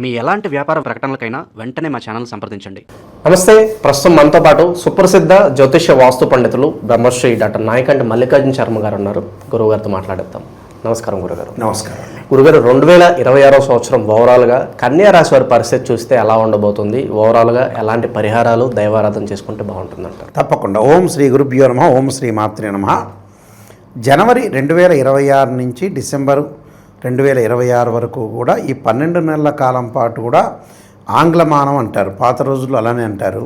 మీ ఎలాంటి వ్యాపార ప్రకటనలకైనా వెంటనే మా ఛానల్ సంప్రదించండి. నమస్తే. ప్రస్తుతం మనతో పాటు సుప్రసిద్ధ జ్యోతిష్య వాస్తు పండితులు బ్రహ్మశ్రీ డాక్టర్ నాయకంటి మల్లికార్జున శర్మ గారు ఉన్నారు. గురువుగారితో మాట్లాడేద్దాం. నమస్కారం గురుగారు. నమస్కారం. గురుగారు రెండు వేల ఇరవై ఆరో సంవత్సరం ఓవరాల్గా కన్యా రాశి వారి పరిస్థితి చూస్తే ఎలా ఉండబోతుంది? ఓవరాల్గా ఎలాంటి పరిహారాలు దైవారాధన చేసుకుంటే బాగుంటుందంటారు? తప్పకుండా. ఓం శ్రీ గురుభ్యో నమ ఓం శ్రీ మాత్రే నమ. జనవరి రెండు వేల ఇరవై ఆరు నుంచి డిసెంబర్ రెండు వేల ఇరవై ఆరు వరకు కూడా ఈ పన్నెండు నెలల కాలం పాటు కూడా ఆంగ్లమానం అంటారు పాత రోజులు అలానే అంటారు.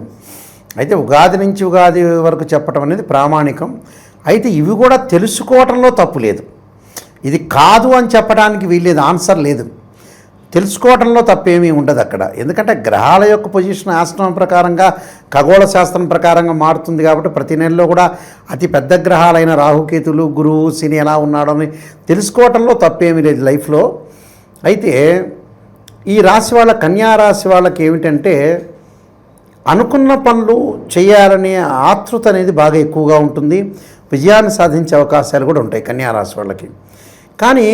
అయితే ఉగాది నుంచి ఉగాది వరకు చెప్పడం అనేది ప్రామాణికం. అయితే ఇవి కూడా తెలుసుకోవటంలో తప్పు లేదు. ఇది కాదు అని చెప్పడానికి వీల్లేదు ఆన్సర్ లేదు. తెలుసుకోవడంలో తప్పేమీ ఉండదు అక్కడ. ఎందుకంటే గ్రహాల యొక్క పొజిషన్ ఆశ్రమం ప్రకారంగా ఖగోళ శాస్త్రం ప్రకారంగా మారుతుంది కాబట్టి ప్రతి నెలలో కూడా అతి పెద్ద గ్రహాలైన రాహుకేతులు గురువు శని ఎలా ఉన్నాడో అని తెలుసుకోవడంలో తప్పేమీ లేదు లైఫ్లో. అయితే ఈ రాశి వాళ్ళ కన్యా రాశి వాళ్ళకి ఏమిటంటే అనుకున్న పనులు చేయాలనే ఆతృత అనేది బాగా ఎక్కువగా ఉంటుంది. విజయాన్ని సాధించే అవకాశాలు కూడా ఉంటాయి కన్యా రాశి వాళ్ళకి. కానీ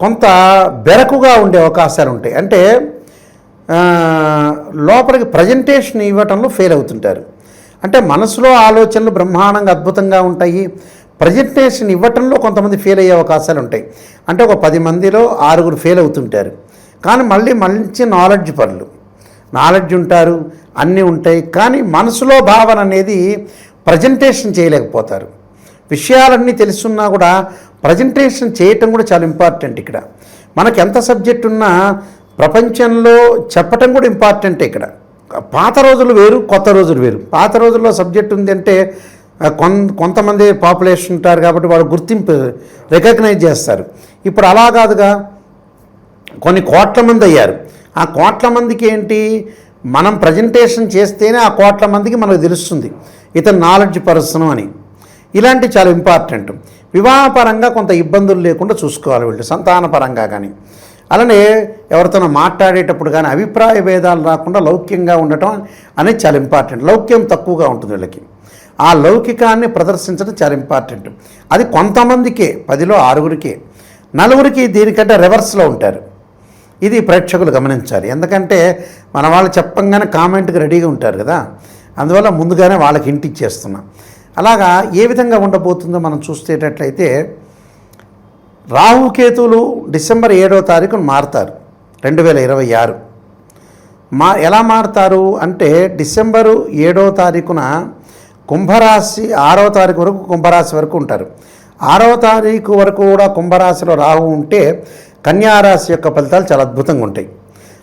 కొంత బెరకుగా ఉండే అవకాశాలు ఉంటాయి. అంటే లోపలికి ప్రజెంటేషన్ ఇవ్వటంలో ఫెయిల్ అవుతుంటారు. అంటే మనసులో ఆలోచనలు బ్రహ్మాండంగా అద్భుతంగా ఉంటాయి. ప్రజెంటేషన్ ఇవ్వటంలో కొంతమంది ఫెయిల్ అయ్యే అవకాశాలు ఉంటాయి. అంటే ఒక పది మందిలో ఆరుగురు ఫెయిల్ అవుతుంటారు. కానీ మళ్ళీ మంచి నాలెడ్జ్ పనులు. నాలెడ్జ్ ఉంటారు అన్నీ ఉంటాయి. కానీ మనసులో భావన అనేది ప్రజెంటేషన్ చేయలేకపోతారు. విషయాలన్నీ తెలుసున్నా కూడా ప్రజెంటేషన్ చేయటం కూడా చాలా ఇంపార్టెంట్ ఇక్కడ. మనకు ఎంత సబ్జెక్ట్ ఉన్నా ప్రపంచంలో చెప్పటం కూడా ఇంపార్టెంట్ ఇక్కడ. పాత రోజులు వేరు కొత్త రోజులు వేరు. పాత రోజుల్లో సబ్జెక్ట్ ఉంది అంటే కొన్ కొంతమంది పాపులేషన్ ఉంటారు కాబట్టి వాళ్ళు గుర్తింపు రికగ్నైజ్ చేస్తారు. ఇప్పుడు అలా కాదుగా. కొన్ని కోట్ల మంది అయ్యారు. ఆ కోట్ల మందికి ఏంటి? మనం ప్రజెంటేషన్ చేస్తేనే ఆ కోట్ల మందికి మనకు తెలుస్తుంది. ఇతను నాలెడ్జ్ పర్సన్ అని. ఇలాంటి చాలా ఇంపార్టెంట్. వివాహపరంగా కొంత ఇబ్బందులు లేకుండా చూసుకోవాలి వీళ్ళు సంతానపరంగా కానీ అలానే ఎవరితోనో మాట్లాడేటప్పుడు కానీ అభిప్రాయ భేదాలు రాకుండా లౌక్యంగా ఉండటం అనేది చాలా ఇంపార్టెంట్. లౌక్యం తక్కువగా ఉంటుంది వీళ్ళకి. ఆ లౌకికాన్ని ప్రదర్శించడం చాలా ఇంపార్టెంట్. అది కొంతమందికే పదిలో ఆరుగురికే. నలుగురికి దీనికంటే రివర్స్లో ఉంటారు. ఇది ప్రేక్షకులు గమనించాలి. ఎందుకంటే మన వాళ్ళు చెప్పంగానే కామెంట్కి రెడీగా ఉంటారు కదా. అందువల్ల ముందుగానే వాళ్ళకి ఇంటిచ్చేస్తున్నాం అలాగా ఏ విధంగా ఉండబోతుందో మనం చూసేటట్లయితే రాహుకేతువులు డిసెంబర్ ఏడో తారీఖున మారుతారు రెండు వేల ఇరవై ఆరు. మా ఎలా మారుతారు అంటే డిసెంబరు ఏడో తారీఖున కుంభరాశి ఆరవ తారీఖు వరకు కుంభరాశి వరకు ఉంటారు. ఆరవ తారీఖు వరకు కూడా కుంభరాశిలో రాహు ఉంటే కన్యారాశి యొక్క ఫలితాలు చాలా అద్భుతంగా ఉంటాయి.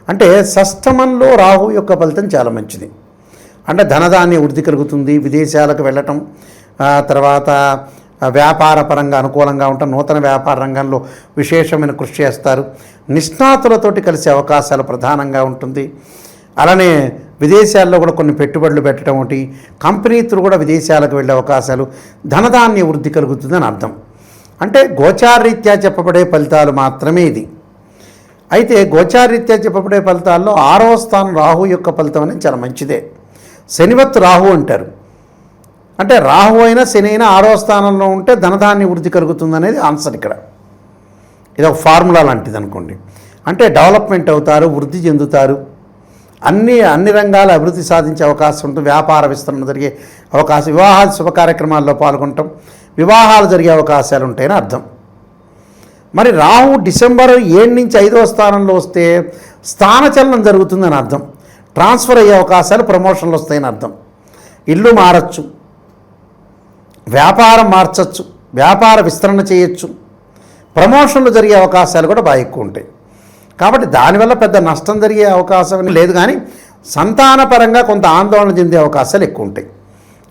అంటే షష్టమంలో రాహు యొక్క ఫలితం చాలా మంచిది. అంటే ధనధాన్య వృద్ధి కలుగుతుంది విదేశాలకు వెళ్ళటం తర్వాత వ్యాపార పరంగా అనుకూలంగా ఉంటాం నూతన వ్యాపార రంగంలో విశేషమైన కృషి చేస్తారు. నిష్ణాతులతోటి కలిసే అవకాశాలు ప్రధానంగా ఉంటుంది. అలానే విదేశాల్లో కూడా కొన్ని పెట్టుబడులు పెట్టడం ఒకటి కంపెనీతో కూడా విదేశాలకు వెళ్ళే అవకాశాలు ధనధాన్య వృద్ధి కలుగుతుందని అర్థం. అంటే గోచారీత్యా చెప్పబడే ఫలితాలు మాత్రమే ఇది. అయితే గోచారీత్యా చెప్పబడే ఫలితాల్లో ఆరవ స్థానం రాహు యొక్క ఫలితం అనేది చాలా మంచిదే. శనివత్ రాహు అంటారు. అంటే రాహు అయినా శని అయినా ఆరో స్థానంలో ఉంటే ధనధాన్య వృద్ధి కలుగుతుంది అనేది ఆన్సర్ ఇక్కడ. ఇది ఒక ఫార్ములా లాంటిది అనుకోండి. అంటే డెవలప్మెంట్ అవుతారు వృద్ధి చెందుతారు. అన్ని అన్ని రంగాల అభివృద్ధి సాధించే అవకాశం ఉంటుంది. వ్యాపార విస్తరణ జరిగే అవకాశం వివాహాలు శుభ కార్యక్రమాల్లో పాల్గొనటం వివాహాలు జరిగే అవకాశాలు ఉంటాయని అర్థం. మరి రాహు డిసెంబర్ ఏడు నుంచి ఐదవ స్థానంలో వస్తే స్థానచలనం జరుగుతుందని అర్థం. ట్రాన్స్ఫర్ అయ్యే అవకాశాలు ప్రమోషన్లు వస్తాయని అర్థం. ఇల్లు మారచ్చు. వ్యాపారం మార్చచ్చు. వ్యాపార విస్తరణ చేయొచ్చు. ప్రమోషన్లు జరిగే అవకాశాలు కూడా బాగా ఎక్కువ ఉంటాయి. కాబట్టి దానివల్ల పెద్ద నష్టం జరిగే అవకాశం లేదు కానీ సంతానపరంగా కొంత ఆందోళన చెందే అవకాశాలు ఎక్కువ ఉంటాయి.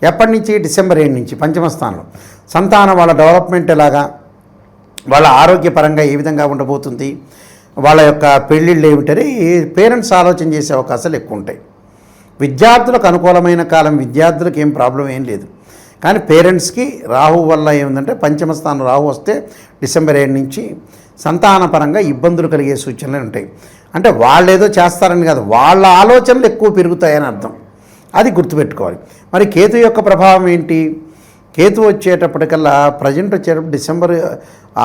ఎప్పటి నుంచి? డిసెంబర్ ఏడు నుంచి పంచమ స్థానంలో. సంతానం వాళ్ళ డెవలప్మెంట్ ఎలాగా? వాళ్ళ ఆరోగ్యపరంగా ఏ విధంగా ఉండబోతుంది? వాళ్ళ యొక్క పెళ్ళిళ్ళు ఏమిటని పేరెంట్స్ ఆలోచన చేసే అవకాశాలు ఎక్కువ ఉంటాయి విద్యార్థులకు అనుకూలమైన కాలం విద్యార్థులకు ఏం ప్రాబ్లం ఏం లేదు. కానీ పేరెంట్స్కి రాహు వల్ల ఏముందంటే పంచమ స్థానం రాహు వస్తే డిసెంబర్ ఏడు నుంచి సంతానపరంగా ఇబ్బందులు కలిగే సూచనలు ఉంటాయి. అంటే వాళ్ళు ఏదో చేస్తారని కాదు వాళ్ళ ఆలోచనలు ఎక్కువ పెరుగుతాయని అర్థం. అది గుర్తుపెట్టుకోవాలి. మరి కేతు యొక్క ప్రభావం ఏంటి? కేతు వచ్చేటప్పటికల్లా ప్రజెంట్ వచ్చేటప్పుడు డిసెంబర్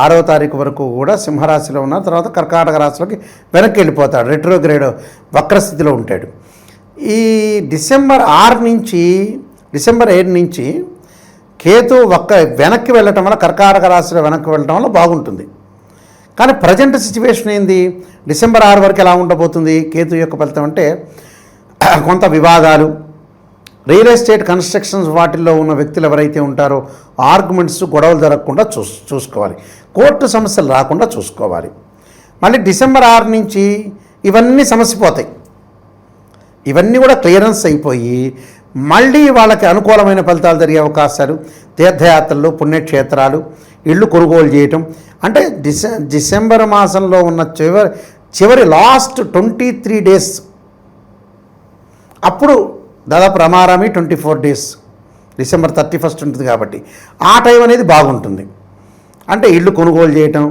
ఆరో తారీఖు వరకు కూడా సింహరాశిలో ఉన్న తర్వాత కర్కాటక రాశిలోకి వెనక్కి వెళ్ళిపోతాడు. రెట్రోగ్రేడ్ వక్రస్థితిలో ఉంటాడు. ఈ డిసెంబర్ ఆరు నుంచి డిసెంబర్ ఏడు నుంచి కేతు వక్క వెనక్కి వెళ్ళటం వల్ల కర్కాటక రాశిలో వెనక్కి వెళ్ళటం వల్ల బాగుంటుంది. కానీ ప్రజెంట్ సిచ్యువేషన్ ఏంది? డిసెంబర్ ఆరు వరకు ఎలా ఉండబోతుంది? కేతు యొక్క ఫలితం అంటే కొంత వివాదాలు రియల్ ఎస్టేట్ కన్స్ట్రక్షన్స్ వాటిల్లో ఉన్న వ్యక్తులు ఎవరైతే ఉంటారో ఆర్గ్యుమెంట్స్ గొడవలు జరగకుండా చూస్ చూసుకోవాలి. కోర్టు సమస్యలు రాకుండా చూసుకోవాలి. మళ్ళీ డిసెంబర్ ఆరు నుంచి ఇవన్నీ సమస్య పోతాయి ఇవన్నీ కూడా క్లియరెన్స్ అయిపోయి మళ్ళీ వాళ్ళకి అనుకూలమైన ఫలితాలు జరిగే అవకాశాలు తీర్థయాత్రలు పుణ్యక్షేత్రాలు ఇళ్ళు కొనుగోలు చేయటం. అంటే డిసె డిసెంబర్ మాసంలో ఉన్న చివరి చివరి లాస్ట్ ట్వంటీ త్రీ డేస్. అప్పుడు దాదాపు రమారామి twenty four days December thirty first ఉంటుంది కాబట్టి. ఆ టైం అనేది బాగుంటుంది. అంటే ఇళ్ళు కొనుగోలు చేయటం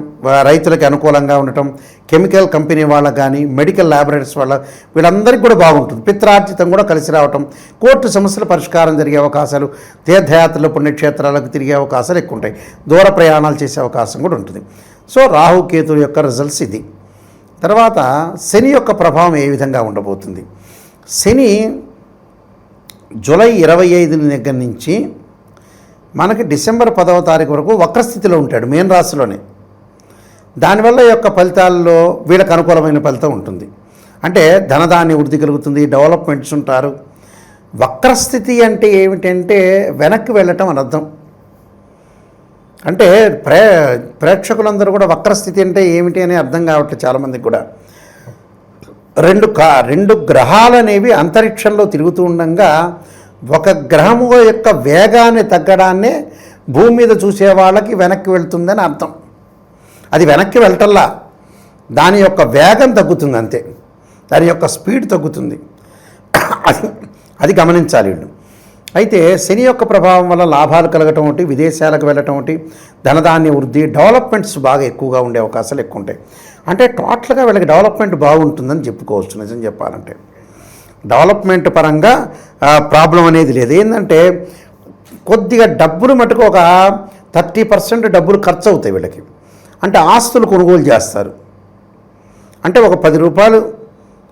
రైతులకి అనుకూలంగా ఉండటం కెమికల్ కంపెనీ వాళ్ళకి కానీ మెడికల్ ల్యాబొరేటరీస్ వాళ్ళ వీళ్ళందరికీ కూడా బాగుంటుంది. పిత్రార్జితం కూడా కలిసి రావటం కోర్టు సమస్యల పరిష్కారం జరిగే అవకాశాలు తీర్థయాత్రలు పుణ్యక్షేత్రాలకు తిరిగే అవకాశాలు ఎక్కువ ఉంటాయి దూర ప్రయాణాలు చేసే అవకాశం కూడా ఉంటుంది. సో రాహు కేతుల యొక్క రిజల్ట్స్ ఇది. తర్వాత శని యొక్క ప్రభావం ఏ విధంగా ఉండబోతుంది? శని జూలై ఇరవై ఐదు దగ్గర నుంచి మనకి డిసెంబర్ పదవ తారీఖు వరకు వక్రస్థితిలో ఉంటాడు మేన్ రాశిలోనే. దానివల్ల ఈ యొక్క ఫలితాల్లో వీళ్ళకు అనుకూలమైన ఫలితం ఉంటుంది. అంటే ధనధాన్య వృద్ధి కలుగుతుంది డెవలప్మెంట్స్ ఉంటారు. వక్రస్థితి అంటే ఏమిటంటే వెనక్కి వెళ్ళటం అని అర్థం. అంటే ప్రే ప్రేక్షకులందరూ కూడా వక్రస్థితి అంటే ఏమిటి అని అర్థం కావట్లేదు చాలామందికి కూడా. రెండు కా రెండు గ్రహాలు అనేవి అంతరిక్షంలో తిరుగుతూ ఉండగా ఒక గ్రహము యొక్క వేగాన్ని తగ్గడాన్నే భూమి మీద చూసే వాళ్ళకి వెనక్కి వెళ్తుందని అర్థం. అది వెనక్కి వెళ్ళటల్లా దాని యొక్క వేగం తగ్గుతుంది అంతే. దాని యొక్క స్పీడ్ తగ్గుతుంది. అది అది గమనించాలి వీళ్ళు. అయితే శని యొక్క ప్రభావం వల్ల లాభాలు కలగటం ఒకటి విదేశాలకు వెళ్ళటం ఒకటి ధనధాన్య వృద్ధి డెవలప్మెంట్స్ బాగా ఎక్కువగా ఉండే అవకాశాలు ఎక్కువ ఉంటాయి. అంటే టోటల్గా వీళ్ళకి డెవలప్మెంట్ బాగుంటుందని చెప్పుకోవచ్చు నిజం చెప్పాలంటే. డెవలప్మెంట్ పరంగా ప్రాబ్లం అనేది లేదు. ఏంటంటే కొద్దిగా డబ్బులు మటుకు ఒక థర్టీ పర్సెంట్ డబ్బులు ఖర్చు అవుతాయి వీళ్ళకి. అంటే ఆస్తులు కొనుగోలు చేస్తారు. అంటే ఒక పది రూపాయలు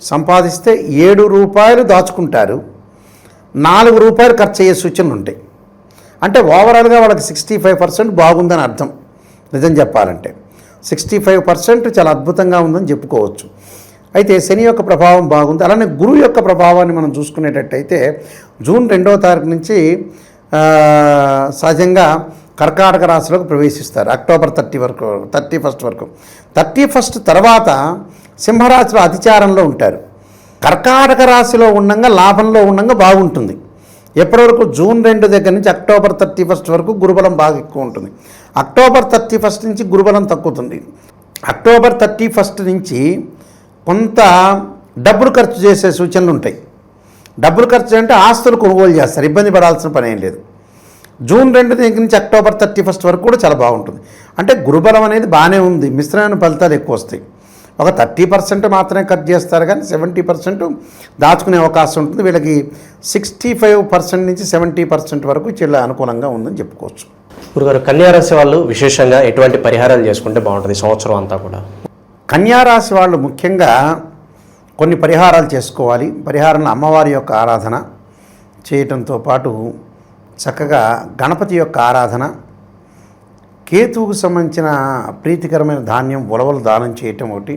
సంపాదిస్తే ఏడు రూపాయలు దాచుకుంటారు. నాలుగు రూపాయలు ఖర్చు అయ్యే సూచనలు ఉంటాయి. అంటే ఓవరాల్గా వాళ్ళకి సిక్స్టీ ఫైవ్ పర్సెంట్ బాగుందని అర్థం. నిజం చెప్పాలంటే సిక్స్టీ ఫైవ్ పర్సెంట్ చాలా అద్భుతంగా ఉందని చెప్పుకోవచ్చు. అయితే శని యొక్క ప్రభావం బాగుంది. అలానే గురువు యొక్క ప్రభావాన్ని మనం చూసుకునేటట్టయితే జూన్ రెండవ తారీఖు నుంచి సహజంగా కర్కాటక రాశిలోకి ప్రవేశిస్తారు. అక్టోబర్ థర్టీ వరకు థర్టీ ఫస్ట్ వరకు. థర్టీ ఫస్ట్ తర్వాత సింహరాశిలో అతిచారంలో ఉంటారు. కర్కాటక రాశిలో ఉండంగా లాభంలో ఉండంగా బాగుంటుంది. ఎప్పటివరకు? జూన్ రెండు దగ్గర నుంచి అక్టోబర్ థర్టీ ఫస్ట్ వరకు గురుబలం బాగా ఎక్కువ ఉంటుంది. అక్టోబర్ థర్టీ ఫస్ట్ నుంచి గురుబలం తగ్గుతుంది. అక్టోబర్ థర్టీ ఫస్ట్ నుంచి కొంత డబ్బులు ఖర్చు చేసే సూచనలు ఉంటాయి. డబ్బులు ఖర్చు అంటే ఆస్తులు కొనుగోలు చేస్తారు. ఇబ్బంది పడాల్సిన పని ఏం లేదు. జూన్ రెండు దగ్గర నుంచి అక్టోబర్ థర్టీ ఫస్ట్ వరకు కూడా చాలా బాగుంటుంది. అంటే గురుబలం అనేది బాగానే ఉంది. మిశ్రమైన ఫలితాలు ఎక్కువ వస్తాయి. ఒక థర్టీ పర్సెంట్ మాత్రమే కట్ చేస్తారు కానీ సెవెంటీ పర్సెంట్ దాచుకునే అవకాశం ఉంటుంది. వీళ్ళకి సిక్స్టీ ఫైవ్ పర్సెంట్ నుంచి సెవెంటీ పర్సెంట్ వరకు చాలా అనుకూలంగా ఉందని చెప్పుకోవచ్చు. గురుగారు కన్యారాశి వాళ్ళు విశేషంగా ఎటువంటి పరిహారాలు చేసుకుంటే బాగుంటుంది సంవత్సరం అంతా కూడా? కన్యారాశి వాళ్ళు ముఖ్యంగా కొన్ని పరిహారాలు చేసుకోవాలి. పరిహారంలో అమ్మవారి యొక్క ఆరాధన చేయటంతో పాటు చక్కగా గణపతి యొక్క ఆరాధన కేతువుకు సంబంధించిన ప్రీతికరమైన ధాన్యం ఉలవలు దానం చేయటం ఒకటి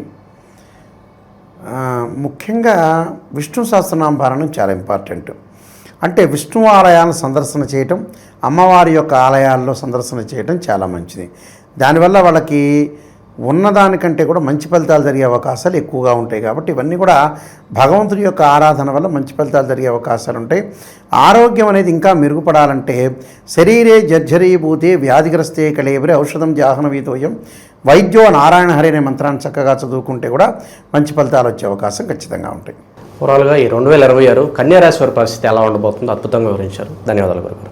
ముఖ్యంగా విష్ణు సహస్రనామపారణం చాలా ఇంపార్టెంట్. అంటే విష్ణు ఆలయాలను సందర్శన చేయటం అమ్మవారి యొక్క ఆలయాల్లో సందర్శన చేయటం చాలా మంచిది. దానివల్ల వాళ్ళకి ఉన్నదానికంటే కూడా మంచి ఫలితాలు జరిగే అవకాశాలు ఎక్కువగా ఉంటాయి కాబట్టి ఇవన్నీ కూడా భగవంతుడి యొక్క ఆరాధన వల్ల మంచి ఫలితాలు జరిగే అవకాశాలు ఉంటాయి. ఆరోగ్యం అనేది ఇంకా మెరుగుపడాలంటే శరీరే జర్జరీభూతే వ్యాధిగ్రస్తే కళేబరి ఔషధం జాహ్నవీతోయం వైద్యో నారాయణ హరి అనే మంత్రాన్ని చక్కగా చదువుకుంటే కూడా మంచి ఫలితాలు వచ్చే అవకాశం ఖచ్చితంగా ఉంటాయి. ఓవరాల్గా ఈ రెండు వేల ఇరవై ఆరు కన్యారాశి వారి పరిస్థితి ఎలా ఉండబోతుందో అద్భుతంగా వివరించారు. ధన్యవాదాలు గురుగారు.